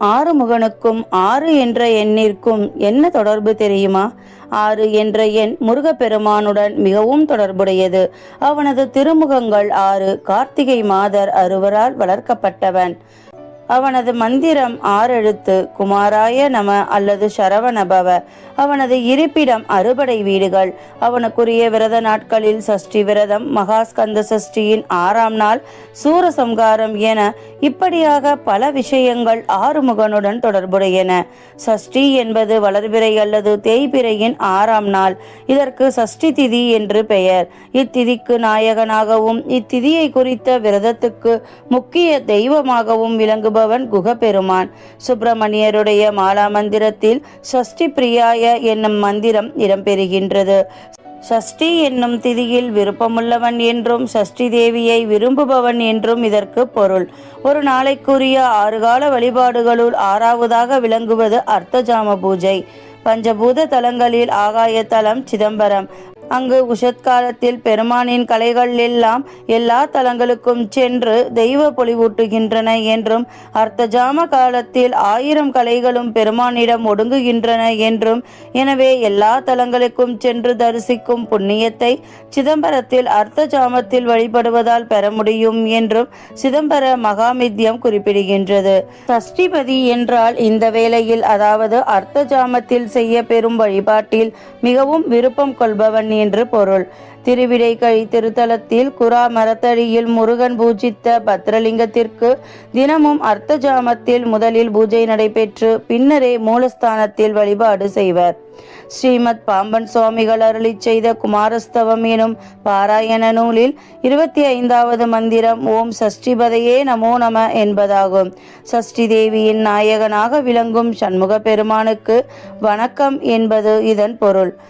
ஆறுமுகனுக்கும் ஆறு என்ற எண்ணிற்கும் என்ன தொடர்பு தெரியுமா? ஆறு என்ற எண் முருகப்பெருமானுடன் மிகவும் தொடர்புடையது. அவனது திருமுகங்கள் ஆறு. கார்த்திகை மாதர் அறுவரால் வளர்க்கப்பட்டவன். அவனது மந்திரம் ஆறெழுத்து குமாராய நம அல்லது சரவணபவ அவனது இருப்பிடம் அறுபடை வீடுகள். அவனுக்குரிய விரத நாட்களில் சஷ்டி விரதம் மகாஸ்கந்த சஷ்டியின் ஆறாம் நாள் சூரசம்காரம் என இப்படியாக பல விஷயங்கள் ஆறுமுகனுடன் தொடர்புடையன. சஷ்டி என்பது வளர்பிறை அல்லது தேய்பிறையின் ஆறாம் நாள். இதற்கு சஷ்டி திதி என்று பெயர். இத்திதிக்கு நாயகனாகவும் இத்திதியை குறித்த விரதத்துக்கு முக்கிய தெய்வமாகவும் விளங்கும் விளங்குபவன் குகப்பெருமான். சுப்பிரமணியருடைய மாலா மந்திரத்தில் சஷ்டி பிரியாய என்னும் மந்திரம் இடம்பெறுகின்றது. சஷ்டி என்னும் திதியில் விருப்பமுள்ளவன் என்றும் சஷ்டி தேவியை விரும்புபவன் என்றும் இதற்கு பொருள். ஒரு நாளைக்குரிய ஆறு கால வழிபாடுகளுள் ஆறாவதாக விளங்குவது அர்த்தஜாம பூஜை. பஞ்சபூத தலங்களில் ஆகாய தலம் சிதம்பரம். அங்கு உஷத்காலத்தில் பெருமானின் கலைகள் எல்லாம் எல்லா தலங்களுக்கும் சென்று தெய்வ பொலிவூட்டுகின்றன என்றும் அர்த்தஜாம காலத்தில் ஆயிரம் கலைகளும் பெருமானிடம் ஒடுங்குகின்றன என்றும் எனவே எல்லா தலங்களுக்கும் சென்று தரிசிக்கும் புண்ணியத்தை சிதம்பரத்தில் அர்த்தஜாமத்தில் வழிபடுவதால் பெற முடியும் என்றும் சிதம்பர மகாமித்யம் குறிப்பிடுகின்றது. சஷ்டிபதி என்றால் இந்த வேளையில் அதாவது அர்த்தஜாமத்தில் செய்ய பெறும் வழிபாட்டில் மிகவும் விருப்பம் கொள்பவன் என்று பொருள். திருவிடைக்கழி திருத்தலத்தில் குரா மரத்தடியில் முருகன் பூஜித்த பத்ரலிங்கத்திற்கு தினமும் அர்த்த ஜாமத்தில் முதலில் பூஜை நடைபெற்று பின்னரே மூலஸ்தானத்தில் வழிபாடு செய்வர். ஸ்ரீமத் பாம்பன் சுவாமிகள் அருளி செய்த குமாரஸ்தவம் எனும் பாராயண நூலில் இருபத்தி ஐந்தாவது மந்திரம் ஓம் சஷ்டிபதையே நமோ நம என்பதாகும். சஷ்டி தேவியின் நாயகனாக விளங்கும் சண்முக பெருமானுக்கு வணக்கம் என்பது இதன் பொருள்.